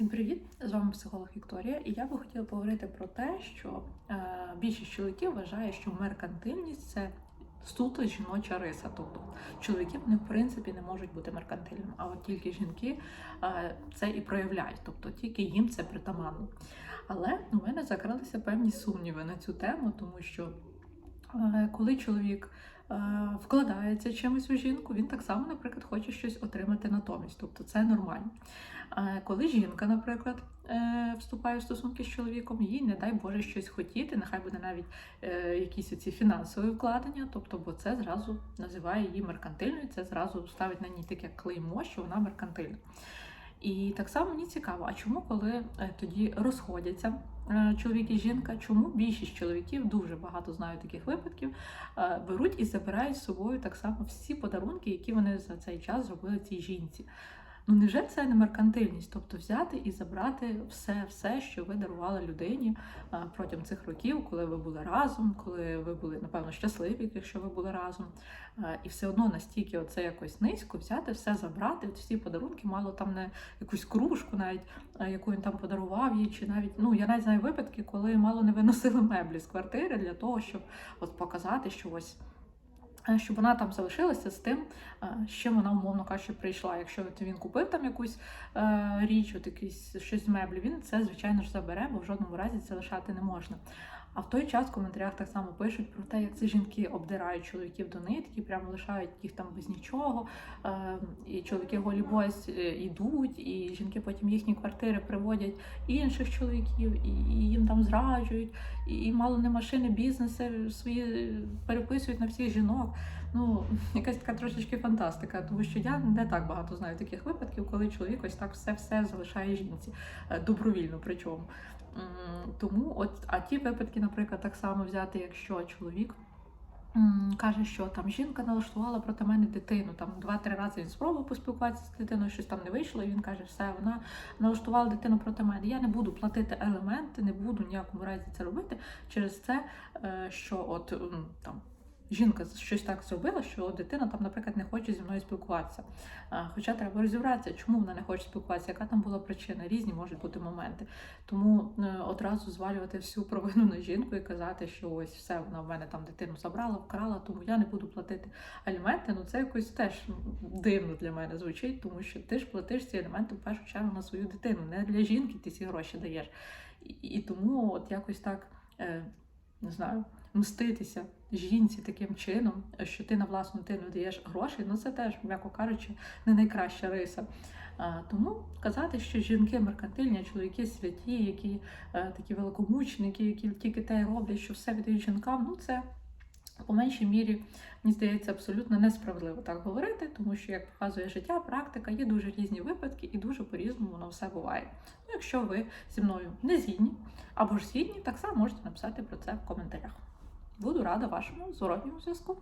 Всім привіт! З вами психолог Вікторія, і я би хотіла поговорити про те, що е, більшість чоловіків вважає, що меркантильність це суто жіноча риса. Тобто чоловіки вони в принципі не можуть бути меркантильними, а от тільки жінки е, це і проявляють, тобто тільки їм це притаманно. Але у мене закрилися певні сумніви на цю тему, тому що е, коли чоловік вкладається чимось у жінку, він так само, наприклад, хоче щось отримати натомість, тобто це нормально. Е, Коли жінка, наприклад, е, вступає в стосунки з чоловіком, їй не дай Боже щось хотіти, нехай буде навіть е, якісь оці фінансові вкладення, тобто, бо це зразу називає її меркантильною, це зразу ставить на ній таке клеймо, що вона меркантильна. І так само мені цікаво, а чому, коли е, тоді розходяться е, чоловік і жінка, чому більшість чоловіків, дуже багато знаю таких випадків, е, беруть і забирають з собою так само всі подарунки, які вони за цей час зробили цій жінці. Ну невже це не меркантильність? Тобто взяти і забрати все, все, що ви дарували людині протягом цих років, коли ви були разом, коли ви були, напевно, щасливі, якщо ви були разом. І все одно настільки оце якось низько взяти, все забрати, всі подарунки, мало там не якусь кружку, навіть яку він там подарував їй, чи навіть ну я навіть знаю випадки, коли мало не виносили меблі з квартири для того, щоб от показати, що ось. Е, Щоб вона там залишилася з тим, е, з чим вона, умовно кажучи, прийшла. Якщо от він купив там якусь е, річ, от якісь щось меблі, він це, звичайно ж, забере, бо в жодному разі це лишати не можна. А в той час в коментарях так само пишуть про те, як це жінки обдирають чоловіків до нитки, прямо лишають їх там без нічого. Е, і чоловіки голі бось е, йдуть, і жінки потім їхні квартири приводять інших чоловіків, і, їм там зраджують, і мало не машини, бізнеси свої переписують на всіх жінок. Ну, якась така трошечки фантастика, тому що я не так багато знаю таких випадків, коли чоловік ось так все все залишає жінці е, добровільно. Причому тому, от а ті випадки, наприклад, так само взяти, якщо чоловік. Каже, що там жінка налаштувала проти мене дитину. Там два-три рази він спробував поспілкуватися з дитиною, щось там не вийшло, і він каже, все, вона налаштувала дитину проти мене. Я не буду платити елементи, не буду ніякому разі це робити через це, е, що от там жінка щось так зробила, що дитина там, наприклад, не хоче зі мною спілкуватися. Хоча треба розібратися, чому вона не хоче спілкуватися, яка там була причина, різні можуть бути моменти. Тому е, одразу звалювати всю провину на жінку і казати, що ось все, вона в мене там дитину забрала, вкрала, тому я не буду платити аліменти. Ну це якось теж дивно для мене звучить, тому що ти ж платиш ці аліменти в першу чергу на свою дитину, не для жінки ти ці гроші даєш. І, тому от якось так. Е, не знаю, мститися жінці таким чином, що ти на власну дитину даєш гроші, ну це теж, м'яко кажучи, не найкраща риса. Тому казати, що жінки меркантильні, а чоловіки святі, які е, такі великомучники, які тільки те роблять, що все віддають жінкам, ну це по меншій мірі, мені здається, абсолютно несправедливо так говорити, тому що, як показує життя, практика, є дуже різні випадки і дуже по-різному воно все буває. Ну, якщо ви зі мною не згідні або ж згідні, так само можете написати про це в коментарях. Буду рада вашому зворотньому зв'язку.